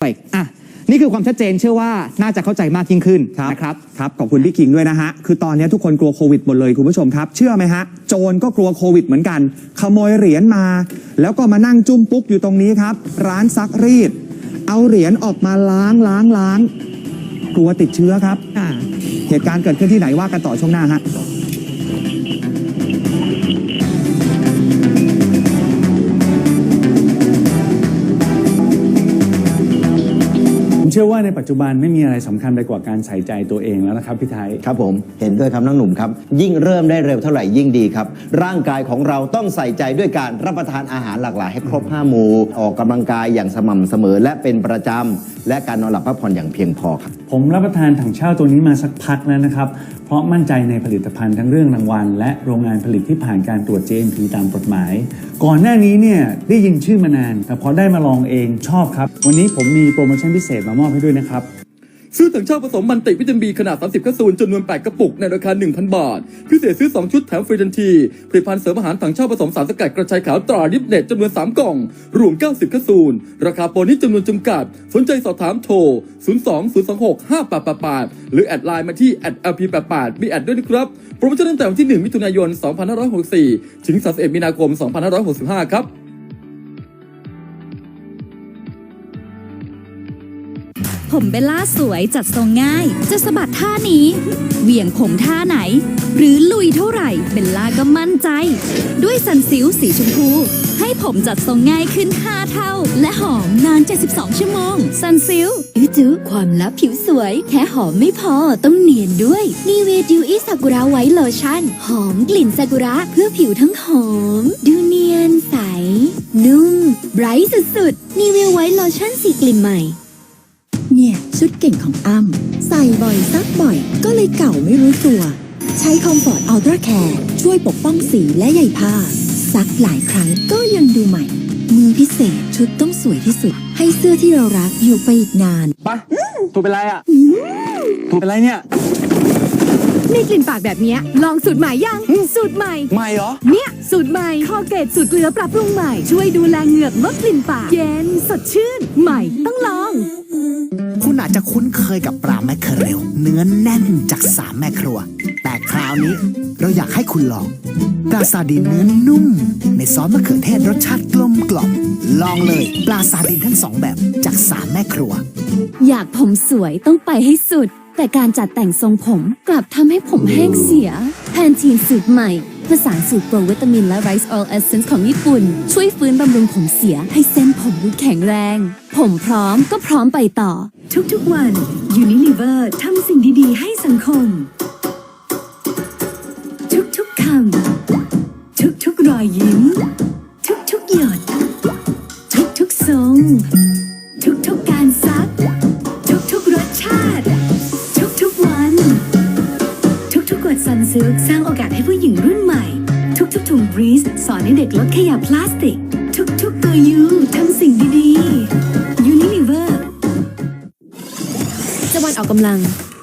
ไปอะนี่คือความชัดเจนเชื่อว่าน่าจะเข้าใจมากยิ่งขึ้นครับนะครับครับขอบคุณพี่คิงด้วยนะฮะ คือตอนนี้ทุกคนกลัวโควิดหมดเลยคุณผู้ชมครับ เชื่อไหมฮะ โจรก็กลัวโควิดเหมือนกัน ขโมยเหรียญมา แล้วก็มานั่งจุ้มปุ๊กอยู่ตรงนี้ครับ ร้านซักรีด เอาเหรียญออกมาล้างล้างล้างกลัวติดเชื้อครับอ่าเหตุการณ์เกิดขึ้นที่ไหนว่ากันต่อช่วงหน้าฮะ เชื่อว่าในปัจจุบันไม่มีอะไรสำคัญไปกว่าการใส่ใจตัวเองแล้วนะครับพี่ไทย ครับผมเห็นด้วยครับน้องหนุ่มครับ ยิ่งเริ่มได้เร็วเท่าไหร่ยิ่งดีครับ ร่างกายของเราต้องใส่ใจด้วยการรับประทานอาหารหลากหลายให้ครบห้าหมู่ออกกำลังกายอย่างสม่ำเสมอและเป็นประจำและการนอนหลับพักผ่อนอย่างเพียงพอครับ ผมรับประทานถังเช่าตัวนี้มาสักพักแล้วนะครับ เพราะมั่นใจในผลิตภัณฑ์ทั้งเรื่องรางวัล และโรงงานผลิตที่ผ่านการตรวจ GMP ตามกฎหมาย ก่อนหน้านี้เนี่ยได้ยินชื่อมานาน แต่พอได้มาลองเองชอบครับ วันนี้ผมมีโปรโมชั่นพิเศษมามอบให้ด้วยนะครับ ซื้อถังเช่าผสมมันติวิตามินบีขนาด 30แคปซูลจำนวน 8 กระปุก ในราคา 1,000 บาท พิเศษซื้อ 2 ชุดแถมฟรีทันที ผลิตภัณฑ์เสริมอาหารถังเช่าผสมสารสกัดกระชายขาวตราดิฟเน็ตจำนวน 3 กล่อง รวม 90แคปซูล ราคาโปรนี้จำนวนจำกัด สนใจสอบถามโทร 02 026 5888 หรือแอดไลน์มาที่ @lp88 มีแอดด้วยนะครับ โปรโมชั่นตั้งแต่วันที่ 1 มิถุนายน 2564 ถึง 31 มีนาคม 2565 ครับ ผมเบลล่าสวยจัดทรงง่าย จะสะบัดท่านี้ เหวี่ยงผมท่าไหน หรือลุยเท่าไหร่เบลล่าก็มั่นใจ ด้วยสันซิลสีชมพู ให้ผมจัดทรงง่ายขึ้น 5 เท่า และหอมนาน 72 ชั่วโมง สันซิลอือจื้อความลับผิวสวย แค่หอมไม่พอต้องเนียนด้วยนีเวดิวอีซากุระไวท์โลชั่น หอมกลิ่นซากุระเพื่อผิวทั้งหอม ดูเนียนใส นุ่มไบรท์สุดๆนีเวไวท์โลชั่นสีกลิ่นใหม่ เนี่ย ชุดเก่งของอ้ำใส่บ่อยซักบ่อย ก็เลยเก่าไม่รู้ตัว ใช้คอมฟอร์ตอัลตร้าแคร์ช่วยปกป้องสีและใยผ้า ซักหลายครั้งก็ยังดูใหม่ มือพิเศษชุดต้องสวยที่สุด ให้เสื้อที่เรารักอยู่ไปอีกนานปะถูกเป็นไรอะถูกเป็นไรเนี่ย มีกลิ่นปากแบบเนี้ยลองสูตรใหม่ยัง สูตรใหม่ไม่เหรอ เนี่ยสูตรใหม่คอเกตสูตรเกลือปรับปรุงใหม่ ช่วยดูแลเหงือกลดกลิ่นปาก เย็นสดชื่น ใหม่ต้องลอง คุณอาจจะคุ้นเคยกับปลาแมคเคอเรลเนื้อแน่นจากสามแม่ครัว แต่คราวนี้เราอยากให้คุณลองปลาซาดินเนื้อนุ่ม ในซอสมะเขือเทศรสชาติกลมกล่อมลองเลย ปลาซาดินทั้งสองแบบจากสามแม่ครัว อยากผมสวยต้องไปให้สุด แต่การจัดแต่งทรงผมกลับทำให้ผมแห้งเสีย แพนทีนสูตรใหม่ผสานสูตรโปรวิตามินและไรซ์ออลเอเซนส์ของญี่ปุ่น ช่วยฟื้นบำรุงผมเสียให้เส้นผมดูแข็งแรง ผมพร้อมก็พร้อมไปต่อ ทุกๆวัน Unilever ทำสิ่งดี ๆ ให้สังคม ทุกๆคำทุกๆรอยยิ้ม ทุกๆหยด รีสสอนให้เด็กลดขยะพลาสติก ทุกๆตัวยูทำสิ่งดีๆ Unilever จะวันออกกำลัง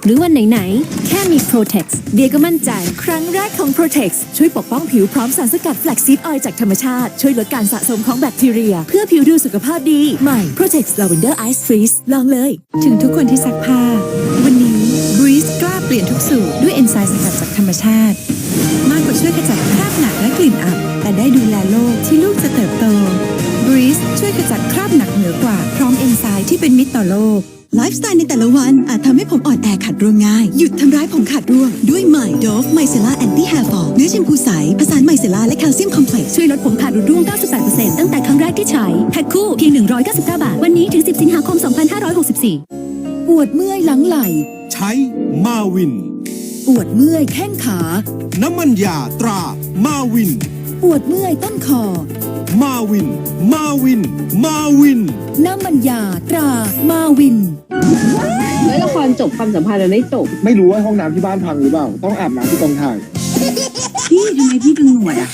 หรือวันไหนๆ แค่มี Protex เดียก็มั่นใจ ครั้งแรกของ Protex ช่วยปกป้องผิวพร้อมสารสกัดแฟลกซีดออยล์จากธรรมชาติ ช่วยลดการสะสมของแบคทีเรีย เพื่อผิวดูสุขภาพดี ใหม่ Protex Lavender Ice Freeze ลองเลย ถึงทุกคนที่ซักผ้า วันนี้ Breeze กล้าเปลี่ยนทุกสูตรด้วยเอนไซม์สกัดจากธรรมชาติ ช่วยขจัดคราบหนักและกลิ่นอับ แต่ได้ดูแลโลกที่ลูกจะเติบโต Breeze ช่วยขจัดคราบหนักเหนือกว่าพร้อมเอนไซม์ที่เป็นมิตรต่อโลกไลฟ์สไตล์ในแต่ละวัน อาจทำให้ผมอ่อนแอขาดร่วงง่าย หยุดทำร้ายผมขาดร่วง ด้วยใหม่โดฟไมเซล่าแอนตี้แฮร์ฟอลเนื้อแชมพูใสผสานไมเซล่าและแคลเซียมคอมเพล็กซ์ช่วยลดผมขาดรุดร่วง 98%ตั้งแต่ครั้งแรกที่ใช้แพ็คคู่เพียง 199 บาท วันนี้ถึง 10 สิงหาคม 2564 ปวดเมื่อยหลังไหล่ใช้มาวิน ปวดเมื่อยแข้งขา น้ำมันยาตรา มาวิน ปวดเมื่อยต้นคอ มาวิน มาวิน มาวิน น้ำมันยาตรา มาวิน แล้วละครจบความสัมพันธ์เราไม่จบ ไม่รู้ว่าห้องน้ำที่บ้านพังหรือเปล่า ต้องอาบน้ำที่กองถ่าย พี่ทำไมพี่เป็นหนวดอะ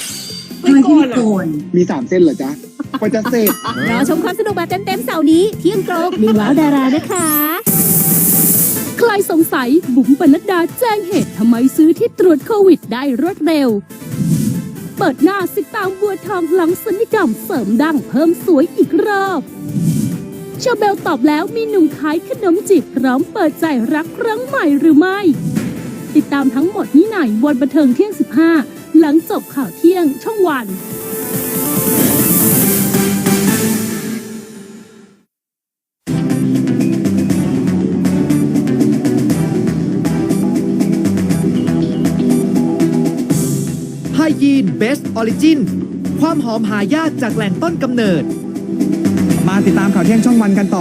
ทำไมพี่ไม่โกนมีสามเส้นเหรอจ๊ะกว่าจะเสร็จ รอชมความสนุกแบบเต็มๆเสาร์นี้เที่ยงตรงในว้าวดารานะคะ ใครสงสัย บุ๋มปนัดดาแจ้งเหตุทำไมซื้อที่ตรวจโควิดได้รวดเร็ว เปิดหน้าสิตางบัวทองหลังสัญญกรรมเสริมดังเพิ่มสวยอีกรอบเชอเบลตอบแล้วมีหนุ่มขายขนมจีบพร้อมเปิดใจรักครั้งใหม่หรือไม่ ติดตามทั้งหมดนี้ไหนวันบันเทิงเที่ยง 15 หลังจบข่าวเที่ยงช่องวัน ไฮยีนเบสออริจินความหอมหายากจากแหล่งต้นกำเนิด มาติดตามข่าวเที่ยงช่องวันกันต่อ